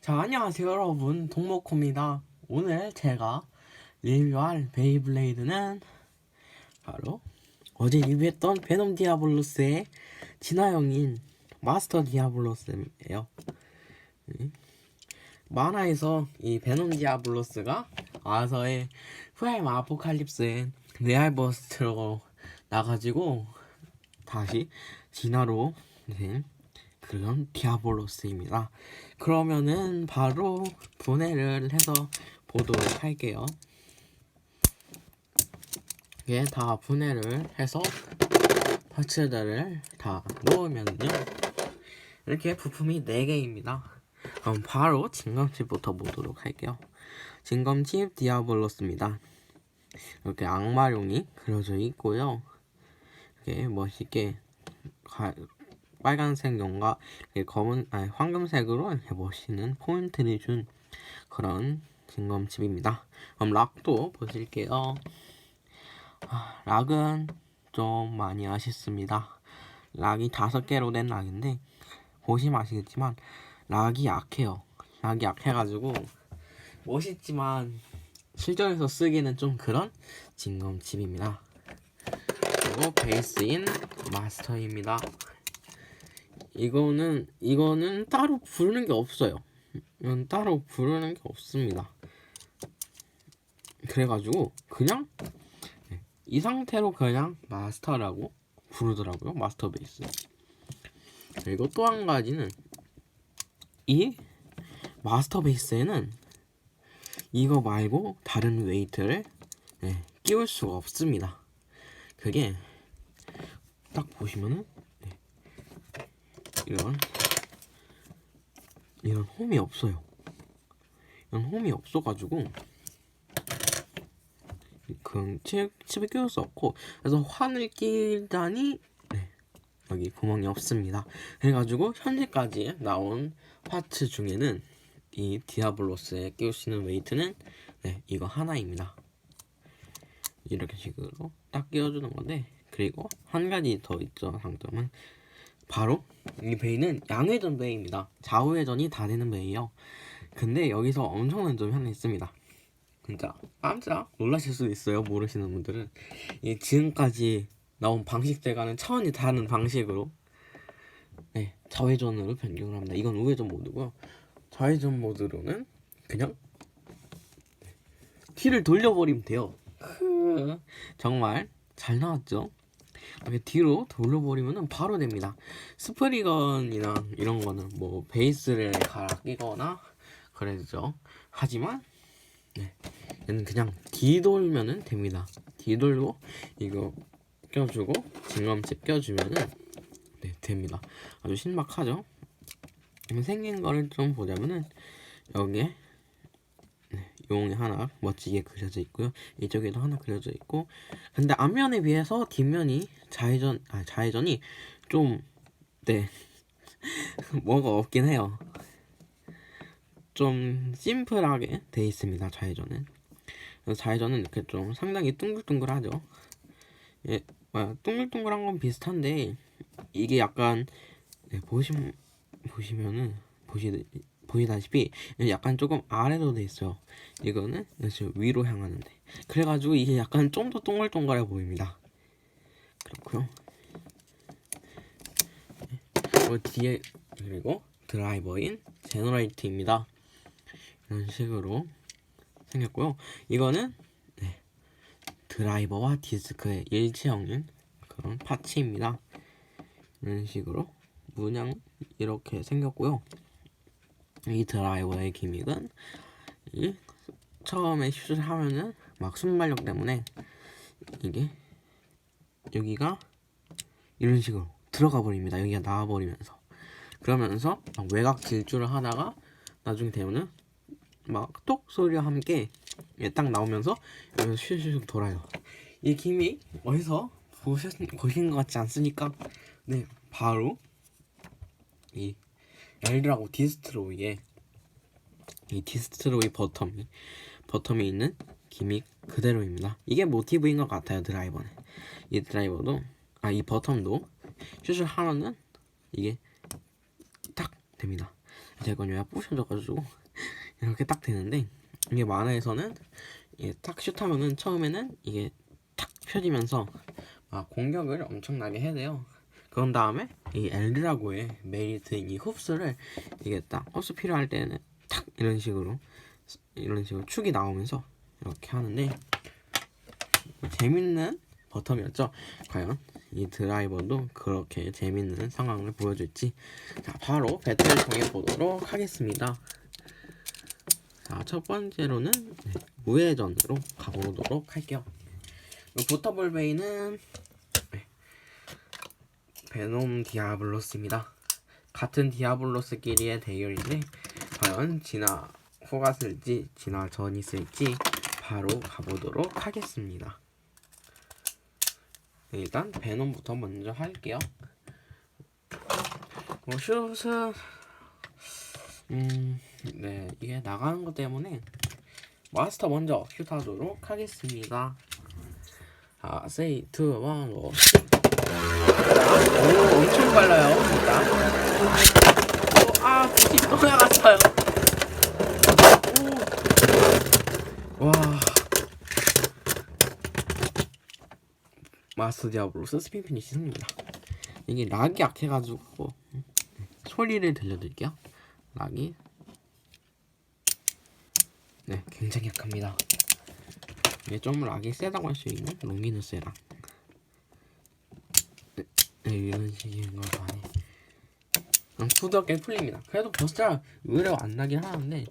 자, 안녕하세요, 여러분. 동목호입니다. 오늘 제가 리뷰할 베이블레이드는 바로 어제 리뷰했던 베놈 디아블로스의 진화형인 마스터 디아블로스예요. 음. 만화에서 이 베놈 디아블로스가 아서의 프라임 아포칼립스의 레알버스트로 나가지고 다시 진화로 된 그런 디아블로스입니다. 그러면은 바로 분해를 해서 보도록 할게요. 이게 다 분해를 해서 파츠들을 다 넣으면요. 이렇게 부품이 4개입니다. 그럼 바로 진검칩부터 보도록 할게요. 진검칩 디아블로스입니다. 이렇게 악마룡이 그려져 있고요. 이렇게 멋있게 가, 빨간색 용과 검은 아니 황금색으로 이렇게 멋있는 포인트를 준 그런 진검칩입니다. 그럼 락도 보실게요. 아, 락은 좀 많이 아쉽습니다. 락이 다섯 개로 된 락인데 보시면 아시겠지만 락이 약해요. 락이 약해가지고 멋있지만 실전에서 쓰기는 좀 그런 진검칩입니다. 그리고 베이스인 마스터입니다. 이거는 이거는 따로 부르는 게 없어요. 이건 따로 부르는 게 없습니다. 그래가지고 그냥 이 상태로 그냥 마스터라고 부르더라고요. 마스터 베이스. 그리고 또 한 가지는 이 마스터 베이스에는 이거 말고 다른 웨이트를 네, 끼울 수가 없습니다. 그게 딱 보시면은 네, 이런 이런 홈이 없어요. 이런 홈이 없어가지고 그 칩, 칩을 끼울 수 없고 그래서 환을 끼다니 네, 여기 구멍이 없습니다. 그래가지고 현재까지 나온 파츠 중에는 이 디아블로스에 끼울 수 있는 웨이트는 네, 이거 하나입니다. 이렇게 식으로 딱 끼워주는 건데 그리고 한 가지 더 있죠 장점은 바로 이 베이는 양회전 베이입니다. 좌우회전이 다 되는 베이요. 근데 여기서 엄청난 점이 하나 있습니다. 진짜 깜짝 놀라실 수도 있어요 모르시는 분들은 이 지금까지 나온 방식들과는 차원이 다른 방식으로 네 좌회전으로 변경을 합니다. 이건 우회전 모드고요. 좌회전 모드로는 그냥 키를 돌려버리면 돼요. 정말 잘 나왔죠? 이렇게 뒤로 돌려버리면 바로 됩니다. 스프리건이나 이런 거는 뭐 베이스를 갈아 끼거나 그래죠. 하지만 네, 얘는 그냥 뒤돌면은 됩니다. 뒤돌고 이거 껴주고 진검칩 껴주면은 네 됩니다. 아주 신박하죠? 생긴 거를 좀 보자면은 여기에 네, 용이 하나 멋지게 그려져 있고요. 이쪽에도 하나 그려져 있고 근데 앞면에 비해서 뒷면이 좌회전 아 좌회전이 좀 네. 뭐가 없긴 해요. 좀 심플하게 돼 있습니다. 그래서 좌회전은 이렇게 좀 상당히 둥글둥글하죠. 예, 아, 둥글둥글한 건 비슷한데 이게 약간 네, 보시면 보시면은 보시 보시다시피 약간 조금 아래로 돼 있어요. 이거는 지금 위로 향하는데 그래가지고 이게 약간 좀 더 동글동글해 보입니다. 그렇고요. 그리고 뒤에 그리고 드라이버인 제너레이트입니다. 이런 식으로 생겼고요. 이거는 네, 드라이버와 디스크의 일체형인 그런 파츠입니다. 이런 식으로 문양 이렇게 생겼고요. 이 드라이버의 기믹은 이 처음에 슛을 하면은 막 순발력 때문에 이게 여기가 이런 식으로 들어가 버립니다. 여기가 나와 버리면서 그러면서 막 외곽 질주를 하다가 나중에 되면은 막톡 소리와 함께 딱 나오면서 여기서 슈슈슉 돌아요. 이 기믹 어디서 보셨 보신 것 같지 않습니까? 네, 바로 이 엘드라고 디스트로이의 이 디스트로이 버텀이 버텀이 있는 기믹 그대로입니다. 이게 모티브인 것 같아요 드라이버는. 이 드라이버도 아 이 버텀도 슛을 하면은 이게 딱 됩니다. 되거든요. 부셔져가지고 이렇게 딱 되는데 이게 만화에서는 이게 탁 슛하면은 처음에는 이게 탁 펴지면서 막 공격을 엄청나게 해야 돼요. 그런 다음에 이 엘드라고의 메리트인 이 흡수를 이게 딱 흡수 필요할 때는 탁 이런 식으로 이런 식으로 축이 나오면서 이렇게 하는데 재밌는 버텀이었죠. 과연 이 드라이버도 그렇게 재밌는 상황을 보여줄지 자 바로 배틀 정해보도록 하겠습니다. 자첫 번째로는 네, 무회전으로 가보도록 할게요. 보터볼베이는 네, 베놈 디아블로스입니다. 같은 디아블로스끼리의 대결인데 과연 진화 후가 쓸지 진화 전이 쓸지 바로 가보도록 하겠습니다. 네, 일단 베놈부터 먼저 할게요. 뭐 슛은 음, 네 이게 나가는 것 때문에 마스터 먼저 슛하도록 하겠습니다. 자, 세이 2, 1, 고. 오, 엄청 빨라요, 일단. 오, 아, 빛이 또 나갔어요. 오. 와. 마스터 디아블로스 스핀 피니시 승리입니다. 이게 락이 약해가지고 소리를 들려드릴게요. 락이 네 굉장히 약합니다. 이게 좀 락이 세다고 할 수 있는 롱기누스랑 네, 네, 이런 식인 걸 많이 음, 부드럽게 풀립니다. 그래도 버스가 의외로 안 나긴 하는데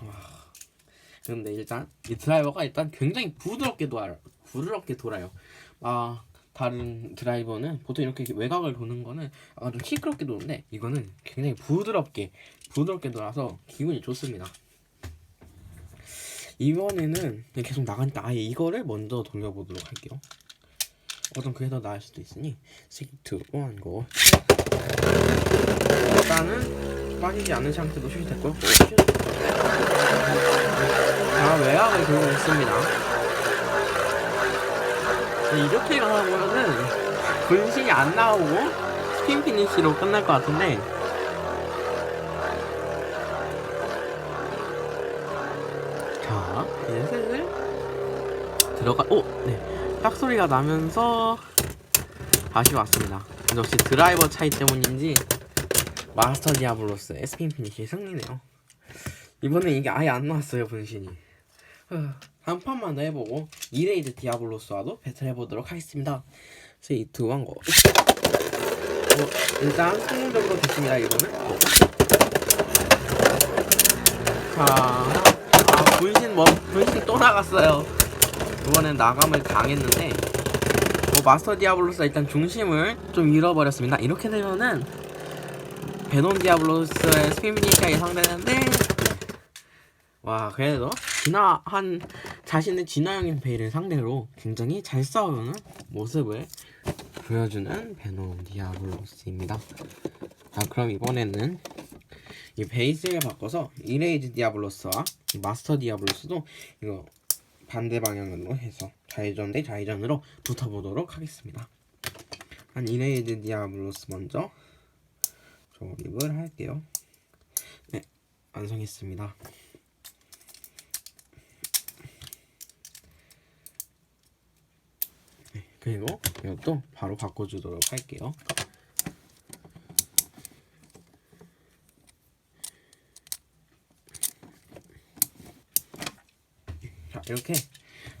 와 근데 일단 이 드라이버가 일단 굉장히 부드럽게 돌아요. 부드럽게 돌아요. 아 다른 드라이버는 보통 이렇게 외곽을 도는 거는 약간 좀 시끄럽게 도는데 이거는 굉장히 부드럽게 부드럽게 돌아서 기분이 좋습니다. 이번에는 그냥 계속 나가니까 아예 이거를 먼저 돌려보도록 할게요. 어떤 그게 더 나을 수도 있으니 3, 2, 1, 고 일단은 빠지지 않은 상태도 슛이 됐고 자 외곽을 돌고 있습니다. 네, 이렇게 가보면은 분신이 안 나오고 스핀 피니시로 끝날 것 같은데 자 이제 슬슬 들어가 오! 네. 딱 소리가 나면서 다시 왔습니다. 역시 드라이버 차이 때문인지 마스터 디아블로스 스핀 피니시 승리네요. 이번엔 이게 아예 안 나왔어요 분신이. 한 판만 더 해보고 이레이드 디아블로스와도 배틀 해보도록 하겠습니다. 3, 2, 1, 고 어, 일단 성공적으로 됐습니다 이거는. 어. 자, 아 분신 뭐 분신 또 나갔어요 이번엔 나감을 당했는데 뭐 마스터 디아블로스가 일단 중심을 좀 잃어버렸습니다 이렇게 되면은 베놈 디아블로스의 스피미니카에 상대되는데 와 그래도 진화 한 자신의 진화형인 베일을 상대로 굉장히 잘 싸우는 모습을 보여주는 베놈 디아블로스입니다. 자 그럼 이번에는 이 베이스를 바꿔서 이레이즈 디아블로스와 이 마스터 디아블로스도 이거 반대 방향으로 해서 좌회전 대 좌회전으로 붙어보도록 하겠습니다. 한 이레이즈 디아블로스 먼저 조립을 할게요. 네 완성했습니다. 그리고 이것도 바로 바꿔주도록 할게요. 이렇게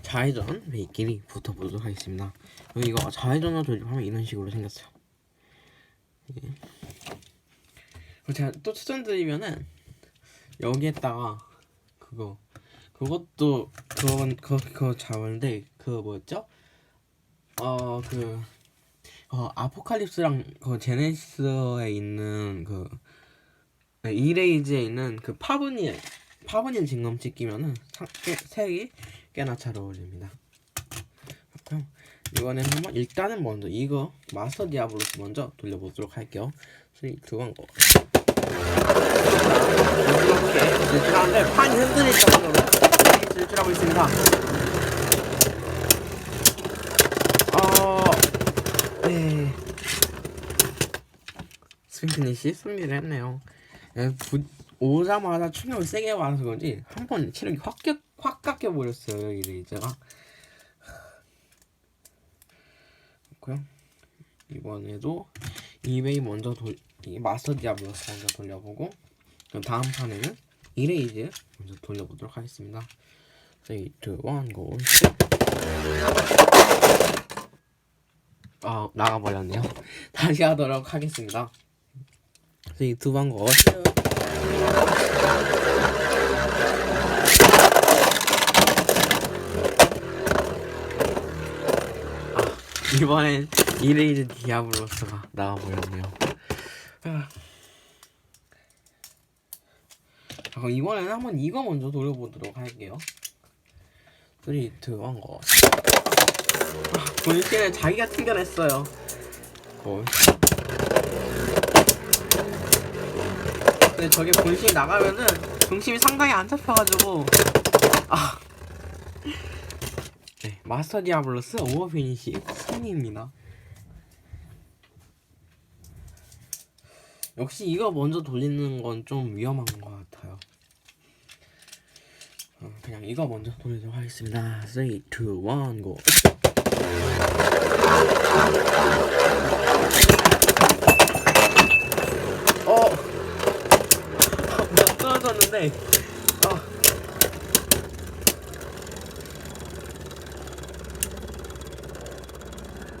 좌회전 베이끼리 붙어보도록 하겠습니다. 여기 이거 좌회전으로 조립하면 이런 식으로 생겼어요. 제가 또 추천드리면은 여기에다가 그거 그것도 그건 그거 그거 잡은데 그거 뭐였죠? 어, 그, 어, 아포칼립스랑 그 제네시스에 있는 그, 네, 이레이즈에 있는 그 파브니엘, 파브니엘 징검치 끼면은 색이 꽤나 잘 어울립니다. 이번엔 한번 일단은 먼저 이거 마스터 디아블로스 먼저 돌려보도록 할게요. 3, 2, 1, 고. 이렇게 질질하는데 판이 흔들릴 정도로 질질하고 있습니다. 스피니시 승리를 했네요. 예, 부, 오자마자 충격을 세게 받아서 그런지 한 번 체력이 확, 깎- 확 깎여 버렸어요. 이레이저가. 그렇고요. 이번에도 이베이 먼저 돌, 이 마스터 디아블로스 먼저 돌려보고 그럼 다음 판에는 이레이즈 먼저 돌려보도록 하겠습니다. 3, 2, 1, 고! 아 나가버렸네요. 다시 하도록 하겠습니다. 3, 2, 1, 고! 아, 이번엔 이레이즈 디아블로스가 나와버렸네요. 아. 자, 그럼 이번에는 한번 이거 먼저 돌려보도록 할게요. 3, 2, 1, 고! 아, 본신을 자기가 튕겨냈어요. 고. 근데 저게 본신이 나가면은 중심이 상당히 안 잡혀가지고 아. 네, 마스터 디아블로스 오버 피니시 승리입니다. 역시 이거 먼저 돌리는 건 좀 위험한 것 같아요. 어, 그냥 이거 먼저 돌리도록 하겠습니다. 3, 2, 1, 고! 어! 몇 떨어졌는데, 아.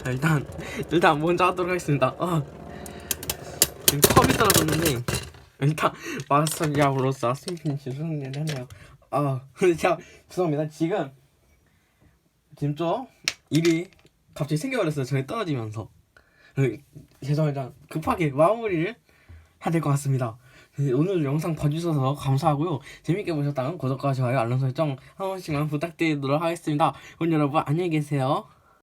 아, 일단, 일단 먼저 하도록 하겠습니다. 아. 지금 컵이 떨어졌는데, 일단, 마스터 디아블로스 스피니시 승리를 했네요. 아, 제가, 죄송합니다. 지금, 지금 좀, 일이 갑자기 생겨버렸어요. 저희 떨어지면서. 어, 죄송합니다. 급하게 마무리를 해야 될 것 같습니다. 네, 오늘 영상 봐주셔서 감사하고요. 재밌게 보셨다면 구독과 좋아요, 알람 설정 한 번씩만 부탁드리도록 하겠습니다. 그럼 여러분 안녕히 계세요.